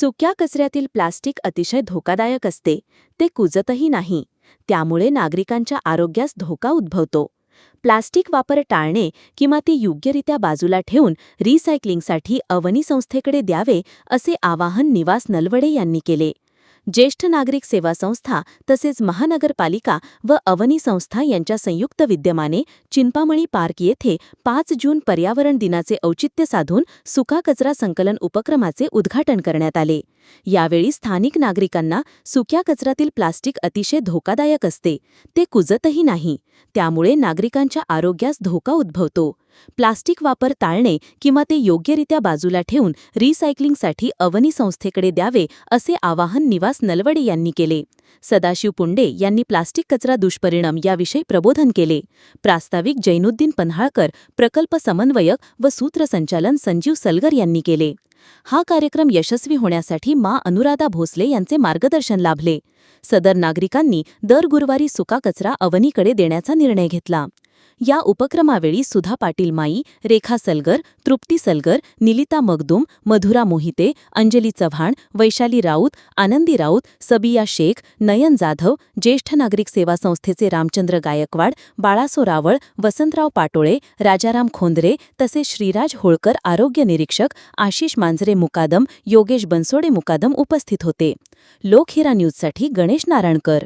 सुक्या कचऱ्यातील प्लास्टिक अतिशय धोकादायक असते. ते कुजतही नाही. त्यामुळे नागरिकांच्या आरोग्यास धोका उद्भवतो. प्लास्टिक वापर टाळणे किंवा ती योग्यरित्या बाजूला ठेवून रिसायकलिंगसाठी अवनी संस्थेकडे द्यावे असे आवाहन निवास नलवडे यांनी केले. ज्येष्ठ नागरिक सेवा संस्था तसेच महानगरपालिका व अवनी संस्था यांच्या संयुक्त विद्यमाने चिंपामणी पार्क येथे पाच जून पर्यावरण दिनाचे औचित्य साधून सुका कचरा संकलन उपक्रमाचे उद्घाटन करण्यात आले. यावेळी स्थानिक नागरिकांना सुक्या कचऱ्यातील प्लास्टिक अतिशय धोकादायक असते. ते कुजतही नाही. त्यामुळे नागरिकांच्या आरोग्यास धोका उद्भवतो. प्लास्टिक वापर टाळणे किंवा ते योग्यरित्या बाजूला ठेवून रिसायकलिंगसाठी अवनी संस्थेकडे द्यावे असे आवाहन निवास नलवडे यांनी केले. सदाशिव पुंडे यांनी प्लास्टिक कचरा दुष्परिणाम याविषयी प्रबोधन केले. प्रास्ताविक जैनुद्दीन पन्हाळकर प्रकल्प समन्वयक व सूत्रसंचालन संजीव सलगर यांनी केले. हा कार्यक्रम यशस्वी होण्यासाठी मा अनुराधा भोसले यांचे मार्गदर्शन लाभले. सदर नागरिकांनी दर गुरुवारी सुका कचरा अवनीकडे देण्याचा निर्णय घेतला. या उपक्रमावेळी सुधा पाटील माई रेखा सलगर तृप्ती सलगर निलिता मगदुम मधुरा मोहिते अंजली चव्हाण वैशाली राऊत आनंदी राऊत सबिया शेख नयन जाधव ज्येष्ठ नागरिक सेवा संस्थेचे रामचंद्र गायकवाड बाळासो रावळ वसंतराव पाटोळे राजाराम खोंदरे तसेच श्रीराज होळकर आरोग्य निरीक्षक आशिष मांजरे मुकादम योगेश बनसोडे मुकादम उपस्थित होते. लोकहिरा न्यूजसाठी गणेश नारायणकर